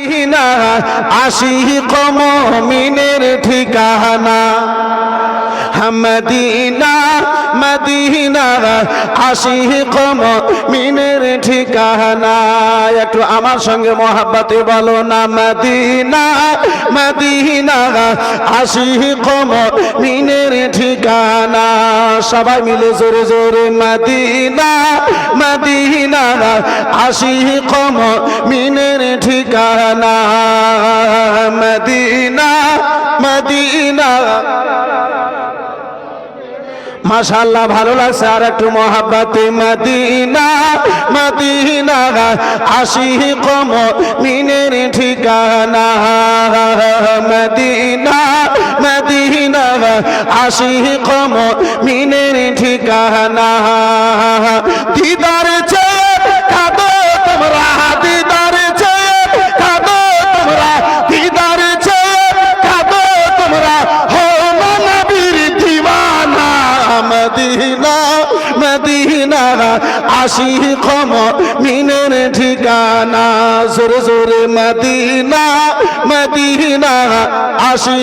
Medina Ashiq মমিনের ঠিকানা। হামদিনা Medina মমিনের ঠিকানা। একটু আমার সঙ্গে মহাব্বতে বলো না, মদিনা মদিনা। আশিক মমিনের ঠিকানা। সবাই মিলে জোরে জোরে মদিনা মদিনা। আশিক মমিনের ঠিকানা। মদিনা মদিনা। মাশাল্লাহ ভালো লাগছে আর একটু মহাব্বাতে। মদিনা মদিনা আশি কম মিনের ঠিকানা। মদিনা মদিনা আশি কম মিনের ঠিকানা। মদিনা মদিনা আশি কম মিনের ঠিকানা। জোরে জোরে মদিনা মদিনা আশি